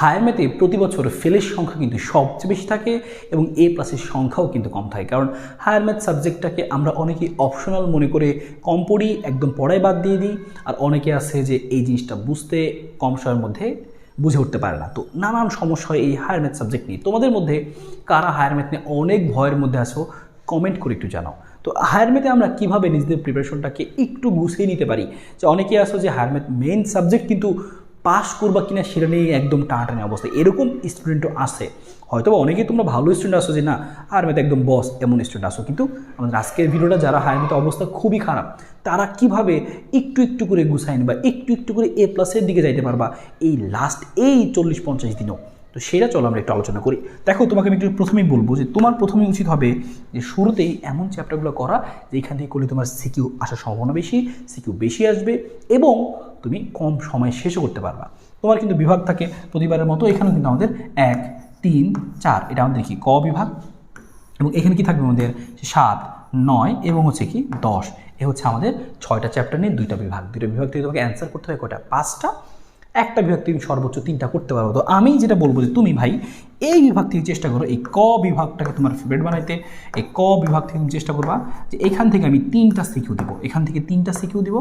Higher ম্যাথে প্রতি বছর ফেলের সংখ্যা কিন্তু সবচেয়ে বেশি থাকে এবং এ প্লাসের সংখ্যাও কিন্তু কম থাকে। কারণ হায়ার ম্যাথ সাবজেক্টটাকে আমরা অনেকেই অপশনাল মনে করে কম পড়ি, একদম পড়ায় বাদ দিয়ে দিই আর অনেকে আছে যে এই জিনিসটা বুঝতে কম সময়ের মধ্যে বুঝে উঠতে পারে না। তো নানান সমস্যা হয় এই হায়ার ম্যাথ সাবজেক্ট নিয়ে। তোমাদের মধ্যে কারা হায়ার ম্যাথ নিয়ে অনেক ভয়ের মধ্যে আছো, কমেন্ট করে একটু জানাও। তো হায়ার ম্যাথে আমরা কীভাবে নিজেদের প্রিপারেশনটাকে একটু গুছিয়ে নিতে পারি? যে অনেকে আসো যে হায়ার ম্যাথ মেন সাবজেক্ট কিন্তু পাস করবা কিনা সেটা নিয়ে একদম টানাটানি অবস্থা। এরকম স্টুডেন্টও আছে। হয়তো বা অনেকেই তোমরা ভালো স্টুডেন্ট আসো যে না আর ম্যাথ একদম বস এমন স্টুডেন্ট আসো কিন্তু আমাদের আজকের ভিডিওটা যারা হায়ার ম্যাথে অবস্থা খুবই খারাপ, তারা কীভাবে একটু একটু করে গুছাই নিবা, একটু একটু করে এ প্লাসের দিকে যাইতে পারবা এই লাস্ট এই চল্লিশ পঞ্চাশ দিনও। তো সেটা চলো আমরা একটু আলোচনা করি। দেখো, তোমাকে আমি একটু প্রথমেই বলব যে তোমার প্রথমে উচিত হবে যে শুরুতেই এমন চ্যাপ্টারগুলো করা যে এখান থেকে করলে তোমার সিকিউ আসার সম্ভাবনা বেশি সিকিউ বেশি আসবে এবং তুমি কম সময়ে শেষও করতে পারবা। তোমার কিন্তু বিভাগ থাকে প্রতিবারের মতো, এখানেও কিন্তু আমাদের এক, তিন, চার, এটা আমাদের কি? ক বিভাগ। এবং এখানে কি থাকবে আমাদের? সাত, নয় এবং হচ্ছে কি? দশ। এ হচ্ছে আমাদের ছয়টা চ্যাপ্টার নিয়ে দুইটা বিভাগ। দুইটা বিভাগ থেকে তোমাকে অ্যান্সার করতে হবে কটা পাঁচটা একটা বিভাগ থেকে সর্বোচ্চ তিনটা করতে পারব তো আমি যেটা বলব যে তুমি ভাই, এই বিভাগ থেকে চেষ্টা করো, এই ক বিভাগটাকে তোমার ফেভারিট বানাইতে, এই ক বিভাগ থেকে তুমি চেষ্টা করবা যে এখান থেকে আমি তিনটা সিকিউ দেবো। এখান থেকে তিনটা সিকিউ দেবো,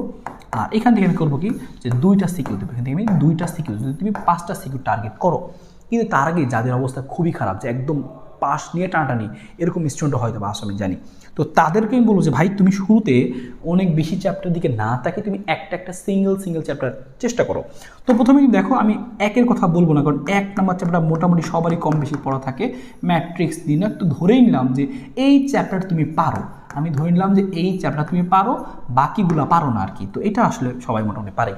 আর এখান থেকে আমি করব কি? যে দুইটা সিকিউ দেবো। এখান থেকে আমি দুইটা সিকিউ যদি তুমি পাঁচটা সিকিউ টার্গেট করো, কিন্তু তার আগে যাদের অবস্থা খুবই খারাপ, যে একদম পাস নিয়ে টানাটানি, এরকম স্টুডেন্ট হয়তো বা আমি জানি। তো তাদেরকে আমি বলব যে, ভাই, তুমি শুরুতে অনেক বেশি চ্যাপ্টার দিকে না তাকে তুমি একটা একটা সিঙ্গেল সিঙ্গেল চ্যাপ্টার চেষ্টা করো। তো প্রথমে দেখো, আমি একের কথা বলব না, কারণ এক নাম্বার চ্যাপ্টার মোটামুটি সবারই কম বেশি পড়া থাকে। ম্যাট্রিক্স দিন একটু ধরেই নিলাম যে, এই চ্যাপ্টার তুমি পারো। আমি ধরে নিলাম যে, এই চ্যাপ্টার তুমি পারো, বাকিগুলো পারো না আর কি। তো এটা আসলে সবাই মোটামুটি পারে।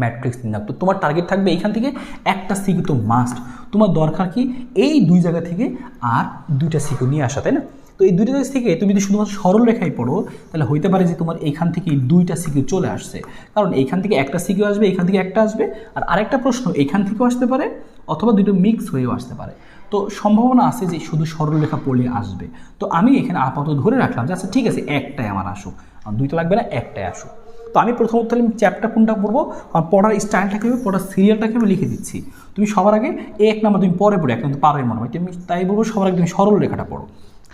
ম্যাট্রিক্স নির্ণয় তো তোমার টার্গেট থাকবে এইখান থেকে একটা সিকিউ তো মাস্ট তোমার দরকার কি? এই দুই জায়গা থেকে আর দুইটা সিকিউ নিয়ে আসা, তাই না? তো এই দুইটা থেকে তুমি যদি শুধুমাত্র সরল রেখায় পড়ো, তাহলে হইতে পারে যে তোমার এইখান থেকে দুইটা সিকিউ চলে আসছে। কারণ এইখান থেকে একটা সিকিউ আসবে এখান থেকে একটা আসবে, আর আরেকটা প্রশ্ন এখান থেকেও আসতে পারে অথবা দুটো মিক্স হয়েও আসতে পারে। তো সম্ভাবনা আছে যে শুধু সরলরেখা পড়লে আসবে। তো আমি এখানে আপাতত ধরে রাখলাম যে আচ্ছা ঠিক আছে, একটাই আমার আসুক। দুইটা লাগবে না, একটাই আসুক। তো আমি প্রথমত তাহলে আমি চ্যাপ্টার কোনটা পড়ব? পড়ার স্টাইলটাকে আমি, পড়ার সিরিয়ালটাকে আমি লিখে দিচ্ছি। তুমি সবার আগে এক নাম্বার তুমি পরে পড়ো এক নাম্বার পারোই মনে হয়। তুমি তাই বলব, সবার আগে তুমি সরল রেখাটা পড়ো।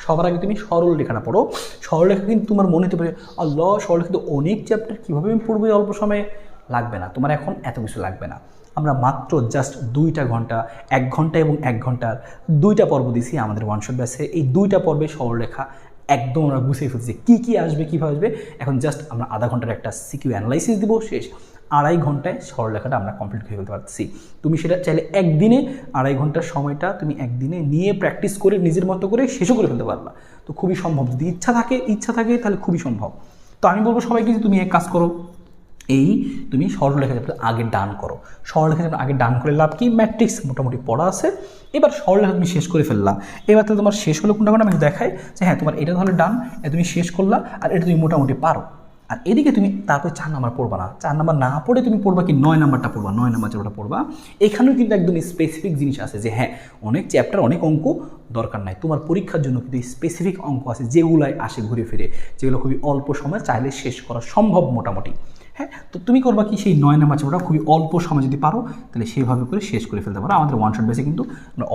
সবার আগে তুমি সরল রেখাটা পড়ো। সরল রেখা কিন্তু তোমার মনে হতে পারে, আল্লাহ, সরল কিন্তু অনেক চ্যাপ্টার কীভাবে আমি পড়ব অল্প সময়ে? লাগবে না। তোমার এখন এত কিছু লাগবে না। আমরা মাত্র জাস্ট দুইটা ঘণ্টা, এক ঘণ্টা এবং এক ঘণ্টার দুইটা পর্ব দিছি আমাদের ওয়ান শট ব্যাসে এই দুইটা পর্বে সরলরেখা একদম আমরা গুছিয়ে ফেলছি কী কী আসবে, কীভাবে আসবে? এখন জাস্ট আমরা আধা ঘণ্টার একটা সিকিউ অ্যানালাইসিস দিব, শেষ। আড়াই ঘন্টায় সরলরেখাটা আমরা কমপ্লিট করে ফেলতে পারছি তুমি সেটা চাইলে একদিনে আড়াই ঘণ্টার সময়টা তুমি একদিনে নিয়ে প্র্যাকটিস করে নিজের মতো করে শেষও করে ফেলতে পারবা। তো খুবই সম্ভব। যদি ইচ্ছা থাকে ইচ্ছা থাকে, তাহলে খুবই সম্ভব। তো আমি বলব সবাইকে যে তুমি এক কাজ করো। এই তুমি সরলরেখা চ্যাপ্টার আগে ডান করো। সরলরেখা চ্যাপ্টার আগে ডান করে লাভ কি? ম্যাট্রিক্স মোটামুটি পড়া আছে। এবার সরলরেখা তুমি শেষ করে ফেললা। এবার তো তোমার শেষ হলো কোনটা? কোনটা আমি দেখাই যে হ্যাঁ তোমার এটা তাহলে ডান, এটা তুমি শেষ করলা আর এটা তুমি মোটামুটি পারো। আর এদিকে তুমি তারপরে চার নাম্বার পড়বা না। চার নাম্বার না পড়ে তুমি পড়বা কি? নয় নাম্বারটা পড়বা। নয় নাম্বার চ্যাপ্টারটা পড়বা। এখানেও কিন্তু একদম স্পেসিফিক জিনিস আছে যে হ্যাঁ অনেক চ্যাপ্টার অনেক অঙ্ক দরকার নাই। তোমার পরীক্ষার জন্য কিন্তু স্পেসিফিক অঙ্ক আছে যেগুলাই আসে ঘুরে ফিরে, যেগুলো খুবই অল্প সময় চাইলে শেষ করা সম্ভব মোটামুটি। হ্যাঁ তো তুমি করবা কি? সেই নয় নাম্বার চ্যাপ্টারটা খুবই অল্প সময় যদি পারো, তাহলে সেইভাবে করে শেষ করে ফেলতে পারো। আমাদের ওয়ান শট বেসে কিন্তু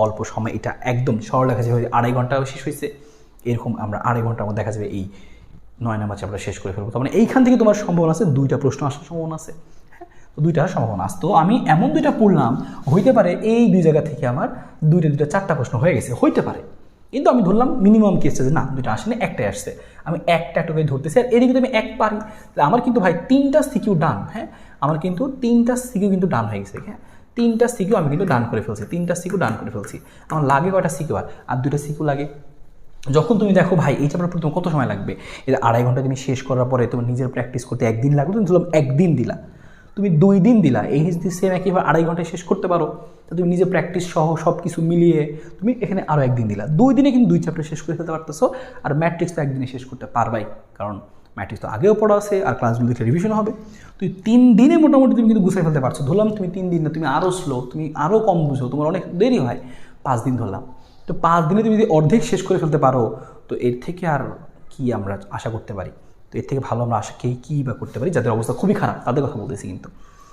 অল্প সময় এটা একদম সরলরেখা যেভাবে আড়াই ঘণ্টা শেষ হয়েছে। এরকম আমরা আড়াই ঘণ্টা আমার দেখা যাবে এই নয় নাম্বার চ্যাপ্টার শেষ করে ফেলব। তার মানে এইখান থেকে তোমার সম্ভাবনা আছে, দুইটা প্রশ্ন আসার সম্ভাবনা আছে। হ্যাঁ তো দুইটা সম্ভাবনা আছে। তো আমি এমন দুইটা পড়লাম, হইতে পারে এই দুই জায়গা থেকে আমার দুইটা দুইটা চারটা প্রশ্ন হয়ে গেছে। হইতে পারে। কিন্তু আমি ধরলাম মিনিমাম কেসটা যে না, দুইটা আসেনি, একটাই আসছে। আমি একটা একটা করে ধরতেছি, আর এদিকে আমি এক পারি আমার কিন্তু ভাই তিনটা সিকিউ ডান হ্যাঁ? আমার কিন্তু তিনটা সিকিউ কিন্তু ডান হয়ে গেছে হ্যাঁ? তিনটা সিকিউ আমি কিন্তু ডান করে ফেলছি, তিনটা সিকিউ ডান করে ফেলছি। আমার লাগে কয়টা সিকিউ আর আর দুইটা সিকিউ লাগে? যখন তুমি দেখো ভাই, এই চ্যাপ্টার পড়তে কত সময় লাগবে? আড়াই ঘণ্টা তুমি শেষ করার পরে তোমার নিজের প্র্যাকটিস করতে একদিন লাগবে, তুমি ধরলাম একদিন দিলা। তুমি দুই দিন দিলা, এই যদি সেম একইভাবে আড়াই ঘন্টায় শেষ করতে পারো। তো তুমি নিজে প্র্যাকটিস সহ সব কিছু মিলিয়ে তুমি এখানে আরও একদিন দিলা। দুই দিনে কিন্তু দুই চ্যাপ্টার শেষ করে ফেলতে পারতেছো, আর ম্যাট্রিক্স তো একদিনে শেষ করতে পারবাই, কারণ ম্যাট্রিক্স তো আগেও পড়া আছে, আর ক্লাসগুলো দেখে রিভিশন হবে। তুই তিন দিনে মোটামুটি তুমি কিন্তু গুছিয়ে ফেলতে পারছ। ধরলাম তুমি তিন দিন না, তুমি আরও স্লো তুমি আরও কম বুঝো, তোমার অনেক দেরি হয়, পাঁচ দিন ধরলাম। তো পাঁচ দিনে তুমি যদি অর্ধেক শেষ করে ফেলতে পারো, তো এর থেকে আর কি আমরা আশা করতে পারি? তো এর থেকে ভালো আমরা আশা কে কী বা করতে পারি, যাদের অবস্থা খুবই খারাপ, তাদের কথা বলতেছি কিন্তু।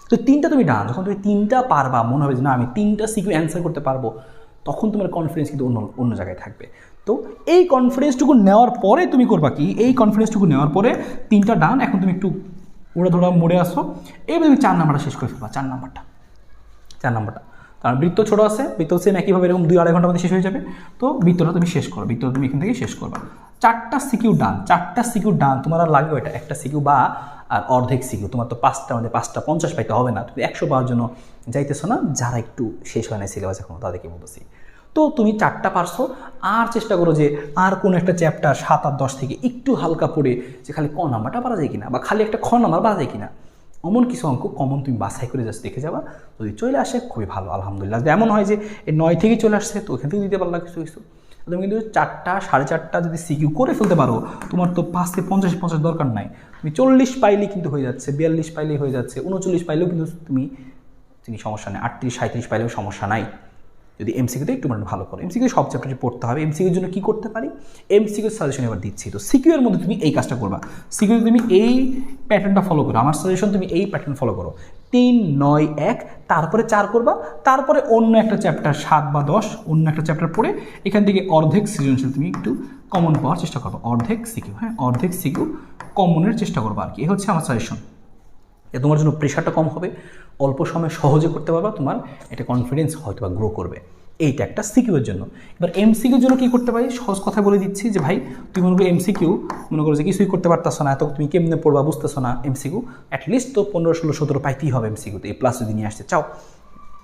তো তিনটা তুমি ডান যখন তুমি তিনটা পারবা, মনে হবে যে না, আমি তিনটা সিকিউ অ্যান্সার করতে পারব, তখন তোমার কনফিডেন্স কিন্তু অন্য অন্য জায়গায় থাকবে। তো এই কনফিডেন্সটুকু নেওয়ার পরে তুমি করবা কি? এই কনফিডেন্সটুকু নেওয়ার পরে তিনটা ডান, এখন তুমি একটু ওরা ধরা, মোড়ে আসো, এবার তুমি চার নাম্বারটা শেষ করে ফেলবা, চার নাম্বারটা। চার নাম্বারটা। কারণ বৃত্ত ছোট আছে, বৃত্ত সেম একইভাবে, এরকম দুই আড়াই ঘণ্টার মধ্যে শেষ হয়ে যাবে। তো বৃত্তটা তুমি শেষ করো বৃত্তটা তুমি এখান থেকে শেষ করবা। চারটা সিকিউ ডান, চারটা সিকিউ ডান, তোমার আর লাগবে এটা একটা সিকিউ বা আর অর্ধেক সিকিউ তোমার তো পাঁচটা মধ্যে পাঁচটা পঞ্চাশ পাইতে হবে না, তুমি একশো পাওয়ার জন্য যাইতেছো না, যারা একটু শেষ হয় না সিলেবাস এখন, তাদেরকে বলতেছি। তো তুমি চারটা পারছ, আর চেষ্টা করো যে আর কোনো একটা চ্যাপ্টার সাত আর দশ থেকে একটু হালকা পড়ে যে খালি ক নাম্বারটা পারা যায় কিনা, বা খালি একটা খ নাম্বার পারা যায় কিনা। অমন কিছু অঙ্ক কমন তুমি বাছাই করে জাস্ট দেখে যাবা, যদি চলে আসে খুবই ভালো, আলহামদুলিল্লাহ। এমন হয় যে নয় থেকে চলে আসছে, তো ওখান থেকে দিতে পারলা কিছু কিছু। তুমি কিন্তু চারটা, সাড়ে চারটা যদি সিকিউ করে ফেলতে পারো, তোমার তো পাঁচ থেকে পঞ্চাশ পঞ্চাশ দরকার নাই। তুমি চল্লিশ পাইলেই কিন্তু হয়ে যাচ্ছে, বিয়াল্লিশ পাইলেই হয়ে যাচ্ছে, উনচল্লিশ পাইলেও কিন্তু তুমি তুমি সমস্যা নেই, আটত্রিশ সাঁত্রিশ পাইলেও সমস্যা নাই। যদি এমসিকিউতে একটু মানে ভালো করো। এমসিকিউ সব চ্যাপ্টারে পড়তে হবে। এমসিকিউর জন্য কী করতে পারি? এমসিকিউ সাজেশন এবার দিচ্ছি। তো সিকিউ এর মধ্যে তুমি এই কাজটা করবা। সিকিউ তুমি এই প্যাটার্নটা ফলো করো, আমার সাজেশন তুমি এই প্যাটার্ন ফলো করো। তিন, নয়, এক, তারপরে চার করবা। তারপরে অন্য একটা চ্যাপ্টার সাত বা দশ, অন্য একটা চ্যাপ্টার পড়ে এখান থেকে অর্ধেক সৃজনশীল তুমি একটু কমন পাওয়ার চেষ্টা করবা। অর্ধেক সিকিউ হ্যাঁ? অর্ধেক সিকিউ কমনের চেষ্টা করবা আর কি। এ হচ্ছে আমার সাজেশন এ তোমার জন্য প্রেশারটা কম হবে। অল্প সময়ে সহজে করতে পারবা, তোমার এটা কনফিডেন্স হয়তো বা গ্রো করবে। এইটা একটা সিকিউর জন্য। এবার এমসিকিউর জন্য কী করতে পারি? সহজ কথা বলে দিচ্ছি যে, ভাই, তুমি মনে করো এমসিকিউ মনে করো যে কিছুই করতে পারতেছো না এত তুমি কেমনে পড়বা বুঝতেছো না এমসিকিউ অ্যাটলিস্ট তো পনেরো, ষোলো, সতেরো পাইতেই হবে এমসিকিউতে এ প্লাস যদি নিয়ে আসতে চাও।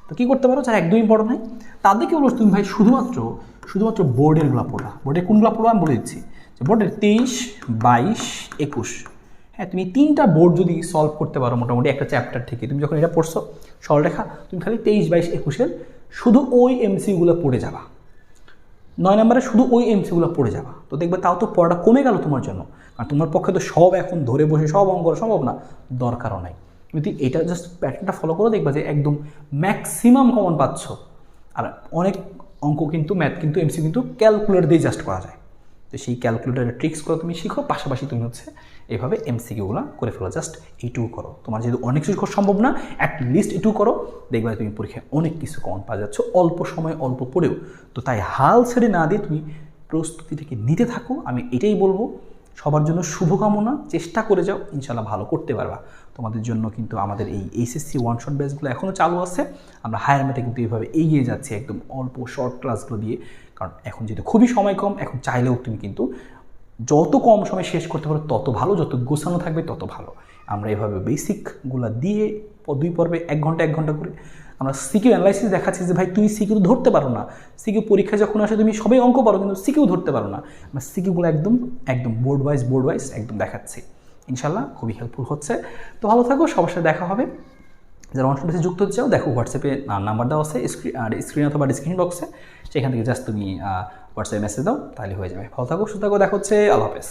তো কী করতে পারো? যারা একদমই বড় নাই। তাদেরকে বলো, তুমি ভাই, শুধুমাত্র শুধুমাত্র বোর্ডেরগুলো পড়া বোর্ডে কোনগুলো পড়ো আমি বলে দিচ্ছি। বোর্ডের তেইশ, বাইশ, একুশ। হ্যাঁ তুমি তিনটা বোর্ড যদি সলভ করতে পারো মোটামুটি একটা চ্যাপ্টার থেকে, তুমি যখন এটা পড়ছো, সরলরেখা, তুমি খালি তেইশ বাইশ একুশের শুধু ওই এমসিগুলো পড়ে যাবা। নয় নম্বরে শুধু ওই এমসিগুলো পড়ে যাবা। তো দেখবে তাও তো পড়াটা কমে গেল তোমার জন্য। কারণ তোমার পক্ষে তো সব এখন ধরে বসে সব অঙ্ক সম্ভব না, দরকারও নাই। তুমি যদি এটা জাস্ট প্যাটার্নটা ফলো করো, দেখবা যে একদম ম্যাক্সিমাম কমন পাচ্ছ। আর অনেক অঙ্ক কিন্তু ম্যাথ কিন্তু এমসি কিন্তু ক্যালকুলেটর দিয়ে জাস্ট করা যায়। তো সেই ক্যালকুলেটারের ট্রিক্সগুলো তুমি শিখো, পাশাপাশি তুমি হচ্ছে এইভাবে এমসিকিউগুলো করে ফেলো। জাস্ট এইটুকু করো। তোমার যেহেতু অনেক কিছু সম্ভব না অ্যাট লিস্ট এটুকু করো। দেখবে তুমি পরীক্ষায় অনেক কিছু কমন পাওয়া যাচ্ছে। অল্প সময়, অল্প পড়েও। তো তাই হাল ছেড়ে না দিয়ে তুমি প্রস্তুতিটাকে নিতে থাকো। আমি এটাই বলব। সবার জন্য শুভকামনা। চেষ্টা করে যাও। ইনশাল্লাহ ভালো করতে পারবা। তোমাদের জন্য কিন্তু আমাদের এই এইচএসসি ওয়ান শট ব্যাচগুলো এখনও চালু আছে। আমরা হায়ার ম্যাটে কিন্তু এইভাবে এগিয়ে যাচ্ছি। একদম অল্প শর্ট ক্লাসগুলো দিয়ে। কারণ এখন যেহেতু খুবই সময় কম, এখন চাইলেও তুমি কিন্তু যত কম সময় শেষ করতে পারো, তত ভালো। যত গোছানো থাকবে, তত ভালো। আমরা এভাবে বেসিকগুলো দিয়ে দুই পর্বে এক ঘণ্টা এক ঘণ্টা করে আমরা সিকিউ অ্যানালাইসিস দেখাচ্ছি যে, ভাই, তুমি সিকিউ ধরতে পারো না। সিকিউ পরীক্ষা যখন আসে, তুমি সবাই অঙ্ক পারো, কিন্তু সিকিউ ধরতে পারো না। আমরা সিকিউগুলো একদম একদম বোর্ড ওয়াইজ বোর্ড ওয়াইজ একদম দেখাচ্ছি। ইনশাল্লাহ খুবই হেল্পফুল হচ্ছে। তো ভালো থাকো, সবার সাথে দেখা হবে। যারা অনলাইন বেসে যুক্ত হতে চাও, দেখো হোয়াটসঅ্যাপে নাম্বার দেওয়া আছে স্ক্রিন আর স্ক্রিন অথবা ডিসক্রিপশন বক্সে সেখান থেকে জাস্ট তুমি হোয়াটসঅ্যাপে মেসেজ দাও তাহলে হয়ে যাবে। ভালো থাকো সুস্থ থাকো দেখা হচ্ছে আল্লাহ হাফেজ।